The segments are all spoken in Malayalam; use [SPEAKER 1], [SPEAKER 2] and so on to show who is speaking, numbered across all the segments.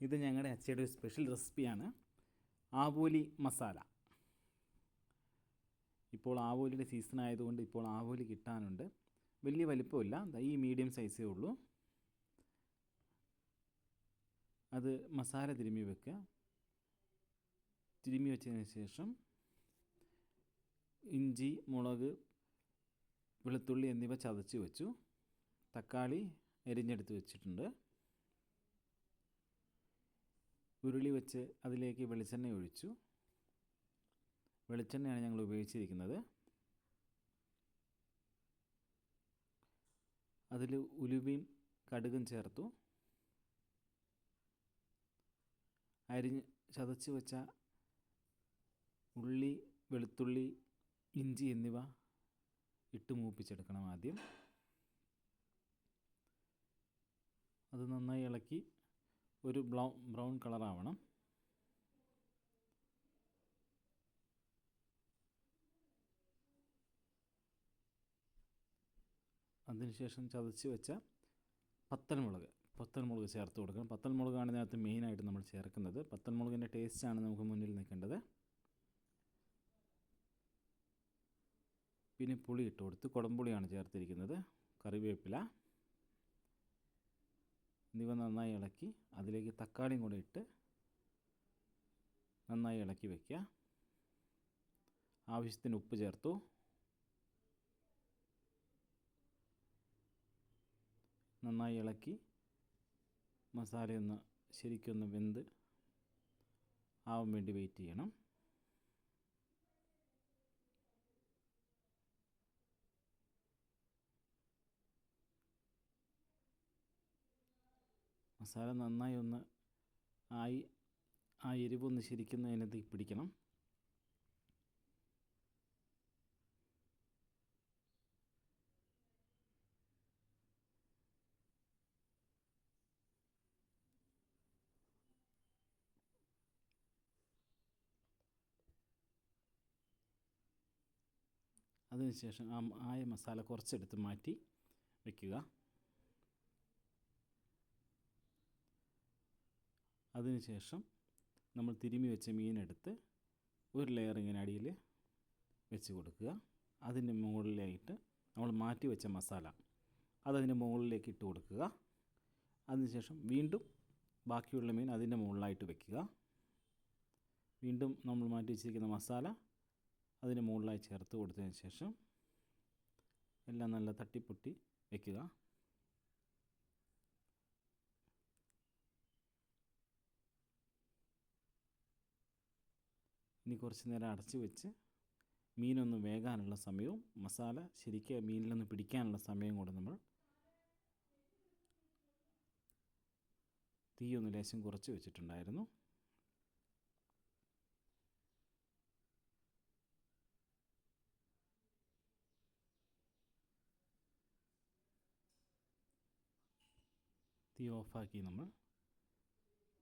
[SPEAKER 1] ഇത് ഞങ്ങളുടെ അച്ചയുടെ ഒരു സ്പെഷ്യൽ റെസിപ്പിയാണ് ആവോലി മസാല. ഇപ്പോൾ ആവോലിയുടെ സീസൺ ആയതുകൊണ്ട് ഇപ്പോൾ ആവോലി കിട്ടാനുണ്ട്. വലിയ വലിപ്പമില്ല. ഈ മീഡിയം സൈസേ ഉള്ളൂ. അത് മസാല തിരുമ്മി വെക്കുക. തിരുമ്മി വെച്ചതിന് ശേഷം ഇഞ്ചി മുളക് വെളുത്തുള്ളി എന്നിവ ചതച്ച് വെച്ചു. തക്കാളി എരിഞ്ഞെടുത്ത് വെച്ചിട്ടുണ്ട്. ഉരുളി വെച്ച് അതിലേക്ക് വെളിച്ചെണ്ണ ഒഴിച്ചു. വെളിച്ചെണ്ണയാണ് ഞങ്ങൾ ഉപയോഗിച്ചിരിക്കുന്നത്. അതിൽ ഉലുവയും കടുകും ചേർത്തു. അരിഞ്ഞ് ചതച്ച് വെച്ച ഉള്ളി വെളുത്തുള്ളി ഇഞ്ചി എന്നിവ ഇട്ട് മൂപ്പിച്ചെടുക്കണം ആദ്യം. അത് നന്നായി ഇളക്കി ഒരു ബ്ലൗ ബ്രൗൺ കളറാവണം. അതിനുശേഷം ചതച്ച് വെച്ച പത്തൽമുളക് പത്തൽമുളക് ചേർത്ത് കൊടുക്കണം. പത്തൽമുളകാണ് ഇതിനകത്ത് മെയിനായിട്ട് നമ്മൾ ചേർക്കുന്നത്. പത്തൽമുളകിന്റെ ടേസ്റ്റാണ് നമുക്ക് മുന്നിൽ നിൽക്കേണ്ടത്. പിന്നെ പുളി ഇട്ട് കൊടുത്ത് കുടംപുളിയാണ് ചേർത്തിരിക്കുന്നത്. കറിവേപ്പില. എന്നിവ നന്നായി ഇളക്കി അതിലേക്ക് തക്കാളിയും കൂടെ ഇട്ട് നന്നായി ഇളക്കി വയ്ക്കുക ആവശ്യത്തിന് ഉപ്പ് ചേർത്തു. നന്നായി ഇളക്കി മസാലയൊന്ന് ശരിക്കൊന്ന് വെന്ത് ആവാൻ വേണ്ടി വെയിറ്റ് ചെയ്യണം. മസാല നന്നായി ഒന്ന് ആയി ആ എരിവൊന്ന് ശരിക്കും അതിനകത്ത് പിടിക്കണം. അതിനുശേഷം ആ ആയ മസാല കുറച്ചെടുത്ത് മാറ്റി വയ്ക്കുക അതിനുശേഷം നമ്മൾ തിരുമി വെച്ച മീനെടുത്ത് ഒരു ലെയർ ഇങ്ങനെ അടിയിൽ വെച്ച് കൊടുക്കുക. അതിന്റെ മുകളിലായിട്ട് നമ്മൾ മാറ്റി വെച്ച മസാല അതതിന്റെ മുകളിലേക്ക് ഇട്ട് കൊടുക്കുക. അതിനുശേഷം വീണ്ടും ബാക്കിയുള്ള മീൻ അതിന്റെ മുകളിലായിട്ട് വെക്കുക. വീണ്ടും നമ്മൾ മാറ്റി വെച്ചിരിക്കുന്ന മസാല അതിന്റെ മുകളിലായി ചേർത്ത് കൊടുത്തതിന് ശേഷം എല്ലാം നല്ല തട്ടിപ്പൊട്ടി വെക്കുക. ഇനി കുറച്ച് നേരം അടച്ചു വെച്ച് മീനൊന്ന് വേകാനുള്ള സമയവും മസാല ശരിക്കും മീനിലൊന്ന് പിടിക്കാനുള്ള സമയവും കൂടെ നമ്മൾ തീ ഒന്ന് ലേശം കുറച്ച് വെച്ചിട്ടുണ്ടായിരുന്നു. തീ ഓഫാക്കി നമ്മൾ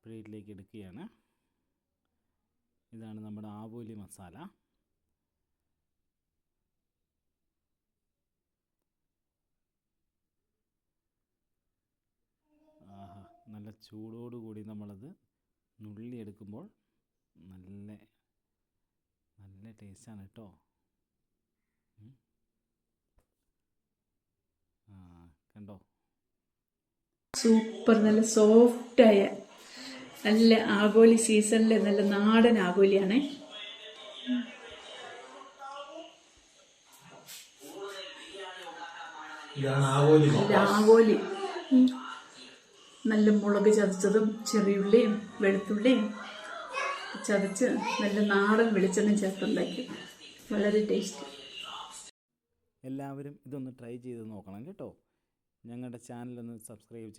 [SPEAKER 1] പ്ലേറ്റിലേക്ക് എടുക്കുകയാണ്. ഇതാണ് നമ്മുടെ ആവോലി മസാല. ആഹാ നല്ല ചൂടോടുകൂടി നമ്മളത് നുള്ളിയെടുക്കുമ്പോൾ നല്ല നല്ല ടേസ്റ്റാണ് കേട്ടോ. കണ്ടോ?
[SPEAKER 2] സൂപ്പർ നല്ല സോഫ്റ്റായ നല്ല ആഗോലി സീസണിലെ നല്ല നാടൻ ആഗോലിയാണ്. ആഗോലി നല്ല മുളക് ചതച്ചതും ചെറിയുള്ളിയും വെളുത്തുള്ളിയും ചതച്ച് നല്ല നാടൻ വെളിച്ചെണ്ണ ചേർത്തുണ്ടാക്കി വളരെ ടേസ്റ്റ്.
[SPEAKER 1] എല്ലാവരും ഇതൊന്ന് ട്രൈ ചെയ്ത് നോക്കണം കേട്ടോ. ഞങ്ങളുടെ ചാനലൊന്ന് സബ്സ്ക്രൈബ് ചെയ്യും